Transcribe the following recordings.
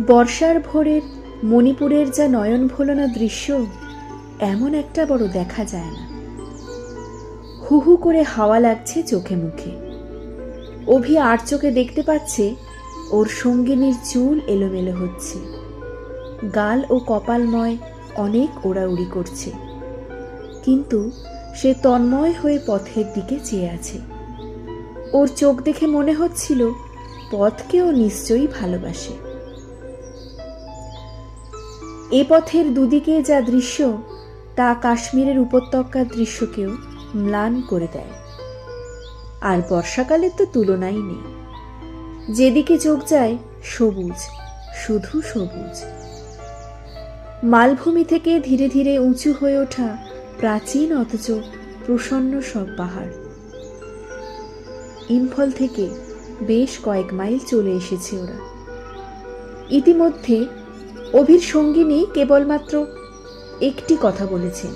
বর্ষার ভোরের মণিপুরের যা নয়ন ভোলানো দৃশ্য, এমন একটা বড় দেখা যায় না। হু হু করে হাওয়া লাগছে চোখে মুখে। অভি আর চোখে দেখতে পাচ্ছে ওর সঙ্গিনীর চুল এলোমেলো হচ্ছে। গাল ও কপালময় অনেক ওড়াউড়ি করছে। কিন্তু সে তন্ময় হয়ে পথের দিকে চেয়ে আছে। ওর চোখ দেখে মনে হচ্ছিল পথকেও নিশ্চয়ই ভালোবাসে। এ পথের দুদিকে যা দৃশ্য, তা কাশ্মীরের উপত্যকার দৃশ্যকেও ম্লান করে দেয়। আর বর্ষাকালের তো তুলনাই নেই। যেদিকে চোখ যায়, সবুজ, শুধু সবুজ। মালভূমি থেকে ধীরে ধীরে উঁচু হয়ে ওঠা প্রাচীন অথচ প্রসন্ন সব পাহাড়। ইম্ফল থেকে বেশ কয়েক মাইল চলে এসেছে ওরা। ইতিমধ্যে অভির সঙ্গিনী কেবলমাত্র একটি কথা বলেছেন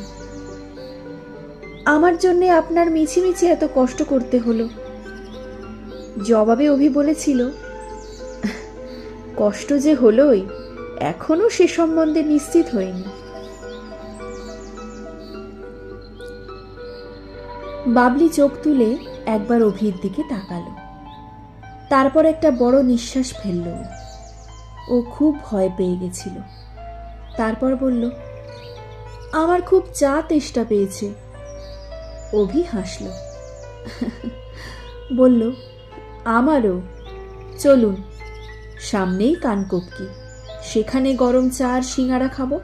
আমার জন্যে আপনার মিছিমিছি এত কষ্ট করতে হলো। জবাবে অভি বলেছিল, কষ্ট যে হলোই, এখনও সে সম্বন্ধে নিশ্চিত হয়নি। বাবলি চোখ তুলে একবার অভির দিকে তাকালো। তারপর একটা বড় নিঃশ্বাস ফেলল। ও খুব ভয় পেয়ে গেছিল। তারপর বলল, আমার খুব চা তেষ্টা পেয়েছে। অভি হাসল। বলল, আমারও। চলুন, সামনেই কানকপকি। সেখানে গরম চা আর সিঙাড়া খাব?